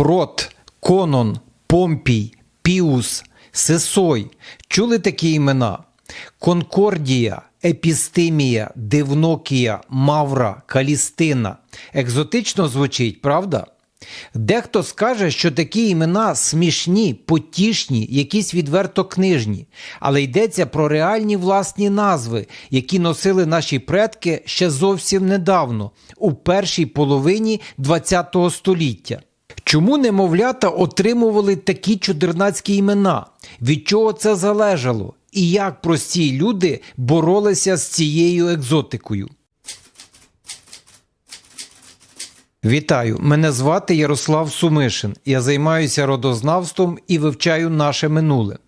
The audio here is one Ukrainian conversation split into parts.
Прот, Конон, Помпій, Піус, Сесой. Чули такі імена? Конкордія, Епістимія, Дивнокія, Мавра, Калістина. Екзотично звучить, правда? Дехто скаже, що такі імена смішні, потішні, якісь відверто книжні, але йдеться про реальні власні назви, які носили наші предки ще зовсім недавно, у першій половині ХХ століття. Чому немовлята отримували такі чудернацькі імена? Від чого це залежало? І як прості люди боролися з цією екзотикою? Вітаю! Мене звати Ярослав Сумишин. Я займаюся родознавством і вивчаю наше минуле.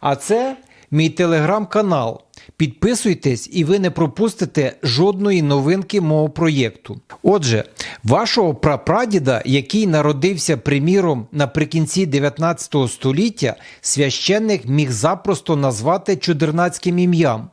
А це мій телеграм-канал. Підписуйтесь, і ви не пропустите жодної новинки мого проєкту. Отже, вашого прапрадіда, який народився, приміром, наприкінці 19 століття, священник міг запросто назвати чудернацьким ім'ям.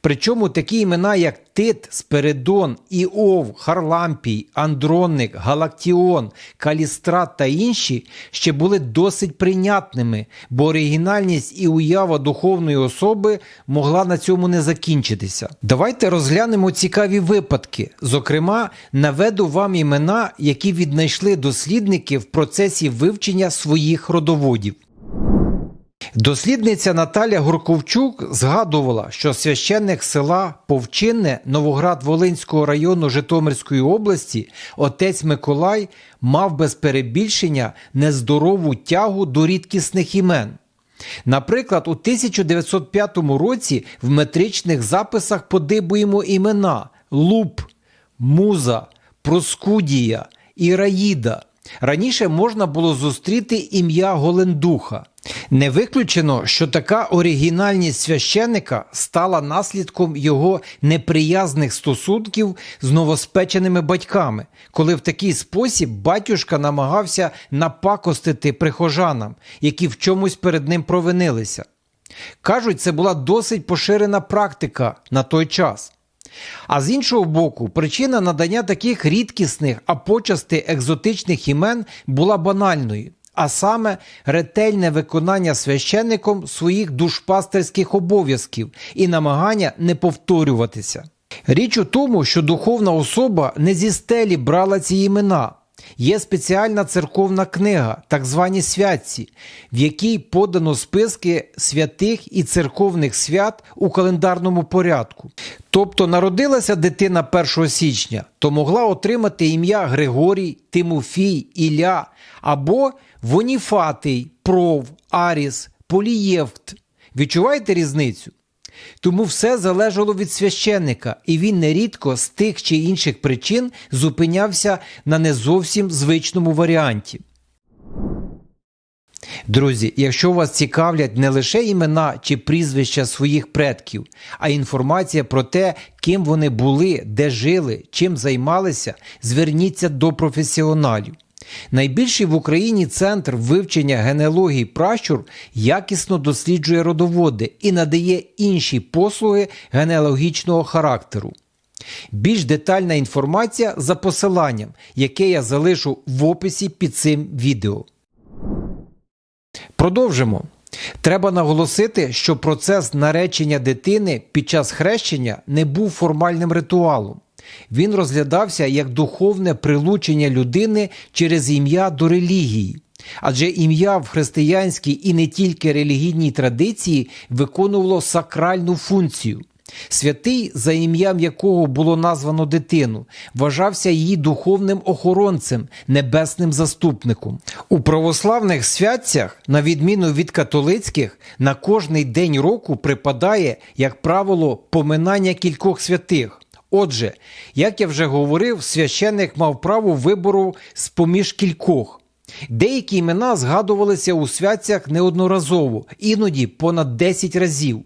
Причому такі імена, як Тит, Спиридон, Іов, Харлампій, Андронник, Галактіон, Калістрат та інші ще були досить прийнятними, бо оригінальність і уява духовної особи могла на цьому не закінчитися. Давайте розглянемо цікаві випадки. Зокрема, наведу вам імена, які віднайшли дослідники в процесі вивчення своїх родоводів. Дослідниця Наталя Гурковчук згадувала, що священник села Повчинне Новоград-Волинського району Житомирської області отець Миколай мав без перебільшення нездорову тягу до рідкісних імен. Наприклад, у 1905 році в метричних записах подибуємо імена Луп, Муза, Проскудія, Іраїда. Раніше можна було зустріти ім'я Голендуха. Не виключено, що така оригінальність священника стала наслідком його неприязних стосунків з новоспеченими батьками, коли в такий спосіб батюшка намагався напакостити прихожанам, які в чомусь перед ним провинилися. Кажуть, це була досить поширена практика на той час. А з іншого боку, причина надання таких рідкісних, а почасти екзотичних імен була банальною, а саме ретельне виконання священником своїх душпастерських обов'язків і намагання не повторюватися. Річ у тому, що духовна особа не зі стелі брала ці імена. Є спеціальна церковна книга, так звані святці, в якій подано списки святих і церковних свят у календарному порядку. Тобто народилася дитина 1 січня, то могла отримати ім'я Григорій, Тимофій, Ілля або Воніфатий, Пров, Аріс, Полієвт. Відчуваєте різницю? Тому все залежало від священника, і він нерідко з тих чи інших причин зупинявся на не зовсім звичному варіанті. Друзі, якщо вас цікавлять не лише імена чи прізвища своїх предків, а інформація про те, ким вони були, де жили, чим займалися, зверніться до професіоналів. Найбільший в Україні центр вивчення генеалогії пращур якісно досліджує родоводи і надає інші послуги генеалогічного характеру. Більш детальна інформація за посиланням, яке я залишу в описі під цим відео. Продовжимо. Треба наголосити, що процес наречення дитини під час хрещення не був формальним ритуалом. Він розглядався як духовне прилучення людини через ім'я до релігії. Адже ім'я в християнській і не тільки релігійній традиції виконувало сакральну функцію. Святий, за ім'ям якого було названо дитину, вважався її духовним охоронцем, небесним заступником. У православних святцях, на відміну від католицьких, на кожний день року припадає, як правило, поминання кількох святих. Отже, як я вже говорив, священник мав право вибору з поміж кількох. Деякі імена згадувалися у святцях неодноразово, іноді понад 10 разів.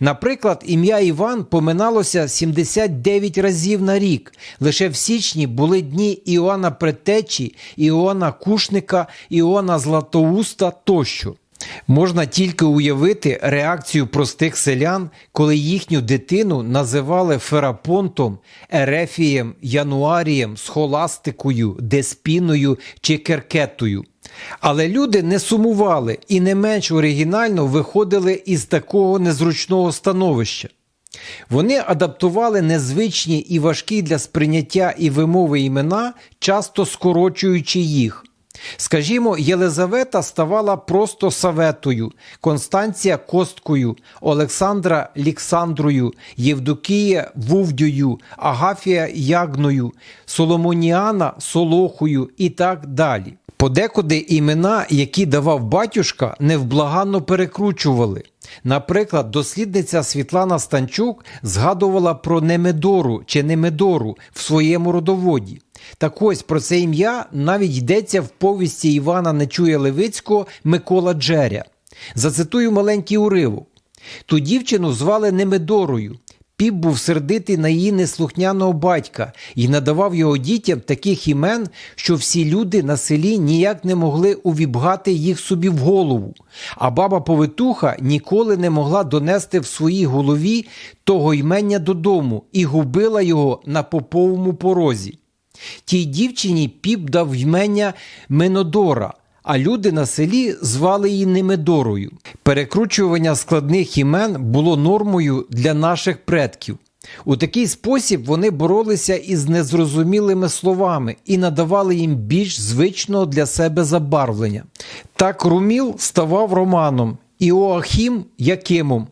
Наприклад, ім'я Іван поминалося 79 разів на рік. Лише в січні були дні Іоанна Предтечі, Іоанна Кушника, Іоанна Златоуста тощо. Можна тільки уявити реакцію простих селян, коли їхню дитину називали Ферапонтом, Ерефієм, Януарієм, Схоластикою, Деспіною чи Керкетою. Але люди не сумували і не менш оригінально виходили із такого незручного становища. Вони адаптували незвичні і важкі для сприйняття і вимови імена, часто скорочуючи їх. Скажімо, Єлизавета ставала просто Саветою, Констанція Косткою, Олександра Ліксандрою, Євдокія Вувдюю, Агафія Ягною, Соломоніана Солохою і так далі. Подекуди імена, які давав батюшка, невблаганно перекручували. Наприклад, дослідниця Світлана Станчук згадувала про Немедору чи Немедору в своєму родоводі. Так ось про це ім'я навіть йдеться в повісті Івана Нечуя Левицького Микола Джеря. Зацитую маленький уривок. Ту дівчину звали Немедорою. Піп був сердитий на її неслухняного батька і надавав його дітям таких імен, що всі люди на селі ніяк не могли увібгати їх собі в голову. А баба повитуха ніколи не могла донести в своїй голові того ймення додому і губила його на поповому порозі. Тій дівчині піп дав ймення Менодора, а люди на селі звали її Немедорою. Перекручування складних імен було нормою для наших предків. У такий спосіб вони боролися із незрозумілими словами і надавали їм більш звичного для себе забарвлення. Так Руміл ставав Романом, Іоахім Якимом.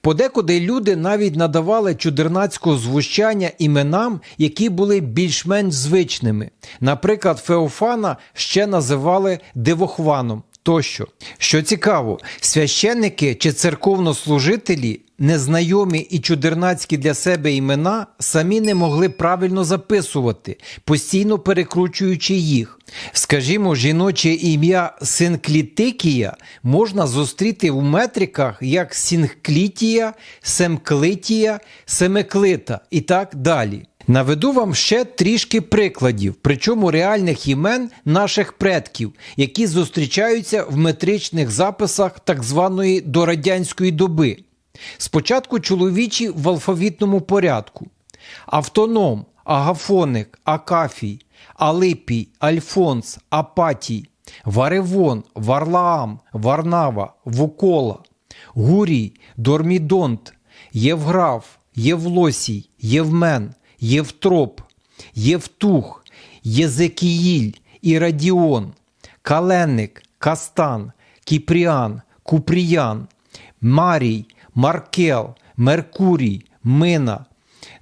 Подекуди люди навіть надавали чудернацького звучання іменам, які були більш-менш звичними. Наприклад, Феофана ще називали Дивохваном тощо. Що цікаво, священники чи церковнослужителі, незнайомі і чудернацькі для себе імена, самі не могли правильно записувати, постійно перекручуючи їх. Скажімо, жіноче ім'я Синклітикія можна зустріти в метриках як Сінклітія, Семклитія, Семеклита і так далі. Наведу вам ще трішки прикладів, причому реальних імен наших предків, які зустрічаються в метричних записах так званої дорадянської доби. Спочатку чоловічі в алфавітному порядку: автоном, агафоник, акафій, алипій, альфонс, апатій, варевон, варлаам, варнава, вукола, гурій, дормідонт, євграф, євлосій, євмен. Євтроп, Євтух, Єзекіїль, Ірадіон, Каленник, Кастан, Кіпріан, Купріян, Марій, Маркел, Меркурій, Мина,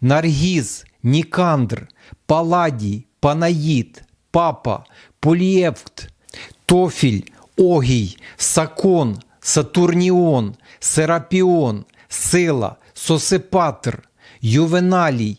Наргіз, Нікандр, Паладій, Панаїд, Папа, Полієвт, Тофіль, Огій, Сакон, Сатурніон, Серапіон, Сила, Сосипатр, Ювеналій,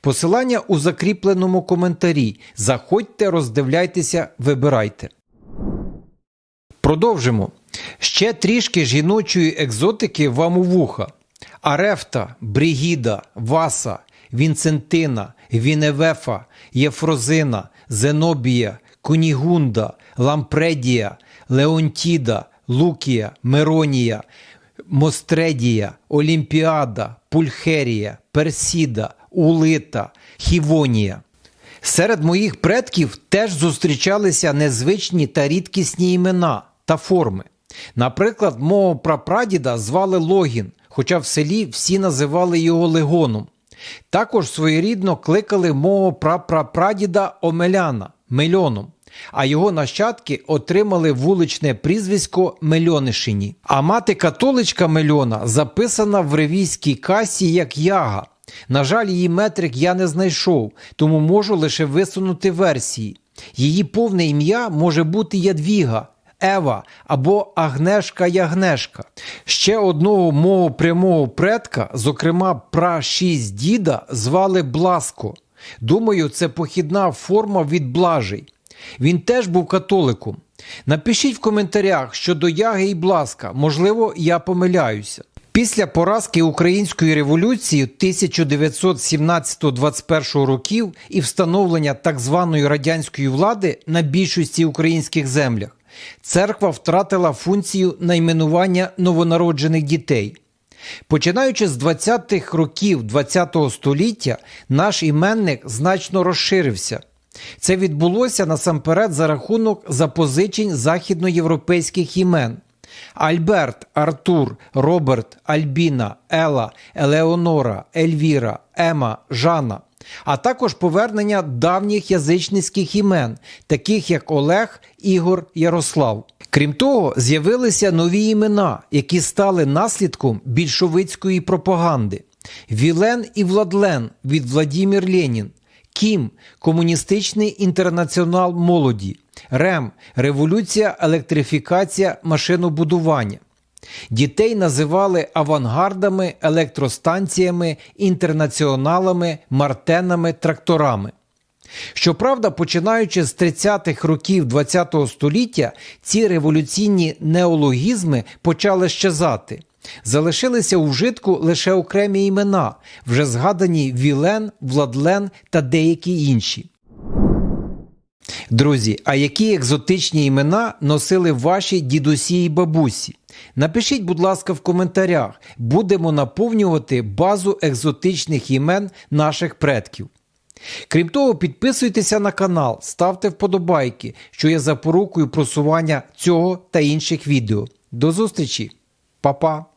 Посилання у закріпленому коментарі. Заходьте, роздивляйтеся, вибирайте. Продовжимо. Ще трішки жіночої екзотики вам у вуха. Арефта, Бригіда, Васа, Вінцентина, Віневефа, Єфрозина, Зенобія, Кунігунда, Лампредія, Леонтіда, Лукія, Меронія, Мостредія, Олімпіада, Пульхерія, Персіда, Улита, Хівонія. Серед моїх предків теж зустрічалися незвичні та рідкісні імена та форми. Наприклад, мого прапрадіда звали Логін, хоча в селі всі називали його Легоном. Також своєрідно кликали мого прапрапрадіда Омеляна Мельоном, а його нащадки отримали вуличне прізвисько Мельонишині. А мати католичка Мельона записана в ревійській касі як Яга. На жаль, її метрик я не знайшов, тому можу лише висунути версії. Її повне ім'я може бути Ядвіга, Ева або Агнешка Ягнешка. Ще одного мого прямого предка, зокрема пра 6 діда, звали Бласко. Думаю, це похідна форма від блажий. Він теж був католиком. Напишіть в коментарях щодо Яги і Бласка, можливо, я помиляюся. Після поразки Української революції 1917-21 років і встановлення так званої радянської влади на більшості українських землях, церква втратила функцію найменування новонароджених дітей. Починаючи з 20-х років ХХ століття, наш іменник значно розширився. Це відбулося насамперед за рахунок запозичень західноєвропейських імен. Альберт, Артур, Роберт, Альбіна, Ела, Елеонора, Ельвіра, Ема, Жанна, а також повернення давніх язичницьких імен, таких як Олег, Ігор, Ярослав. Крім того, з'явилися нові імена, які стали наслідком більшовицької пропаганди: Вілен і Владлен від Владімір Ленін, Кім Комуністичний інтернаціонал молоді, РЕМ Революція, електрифікація, машинобудування. Дітей називали авангардами, електростанціями, інтернаціоналами, мартенами, тракторами. Щоправда, починаючи з 30-х років ХХ століття, ці революційні неологізми почали щезати. Залишилися у вжитку лише окремі імена, вже згадані Вілен, Владлен та деякі інші. Друзі, а які екзотичні імена носили ваші дідусі і бабусі? Напишіть, будь ласка, в коментарях. Будемо наповнювати базу екзотичних імен наших предків. Крім того, підписуйтеся на канал, ставте вподобайки, що є запорукою просування цього та інших відео. До зустрічі, Па-па!